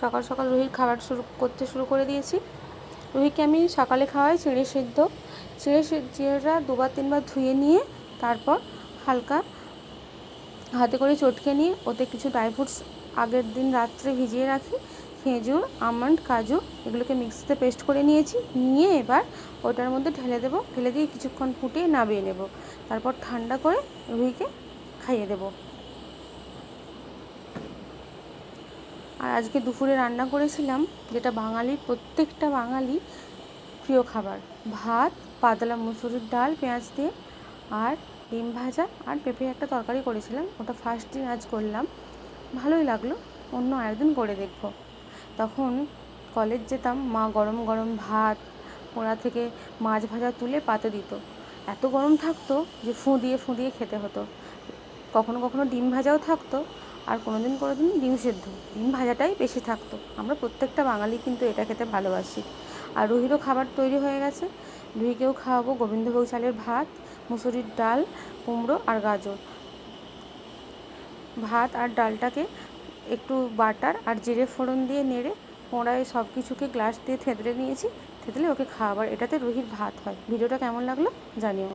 সকাল সকাল রুহির খাবার শুরু করতে শুরু করে দিয়েছি। রুহিকে আমি সকালে খাওয়াই চিঁড়ে সিদ্ধ। চিঁড়ে চিঁড়েটা দুবার তিনবার ধুয়ে নিয়ে তারপর হালকা হাতে করে চটকে নিয়ে ওতে কিছু ড্রাই ফ্রুটস আগের দিন রাত্রে ভিজিয়ে রাখি। খেজুর, আমন্ড, কাজু এগুলোকে মিক্সিতে পেস্ট করে নিয়েছি। নিয়ে এবার ওটার মধ্যে ঢেলে দেবো। ঢেলে দিয়ে কিছুক্ষণ ফুটিয়ে নামিয়ে নেব। তারপর ঠান্ডা করে রুহিকে খাইয়ে দেবো। আর আজকে দুপুরে রান্না করেছিলাম যেটা বাঙালির প্রত্যেকটা বাঙালি প্রিয় খাবার। ভাত, পাতলা মুসুরির ডাল, পেঁয়াজ দিয়ে আর ডিম ভাজা আর পেঁপে একটা তরকারি করেছিলাম। ওটা ফার্স্ট দিন আজ করলাম। ভালোই লাগল। অন্য আরেকদিন করে দেখব। তখন কলেজ যেতাম, মা গরম গরম ভাত, ওরা থেকে মাছ ভাজা তুলে পাতে দিত। এত গরম থাকতো যে ফুঁ দিয়ে ফুঁ দিয়ে খেতে হতো। কখনো কখনো ডিম ভাজাও থাকতো। আর কোনো দিন কোনো দিন ডিম সেদ্ধ। ডিম ভাজাটাই বেশি থাকতো। আমরা প্রত্যেকটা বাঙালি কিন্তু এটা খেতে ভালোবাসি। আর রুহিরও খাবার তৈরি হয়ে গেছে। রুহিকেও খাওয়াবো গোবিন্দভোগ চালের ভাত, মুসুরির ডাল, কুমড়ো আর গাজর। ভাত আর ডালটাকে একটু বাটার আর জিরে ফোড়ন দিয়ে নেড়ে কোঁড়ায় সব কিছুকে গ্লাস দিয়ে থেতলে নিয়েছি। থেতলে ওকে খাওয়াবার এটাতে রুহির ভাত হয়। ভিডিওটা কেমন লাগল জানিও।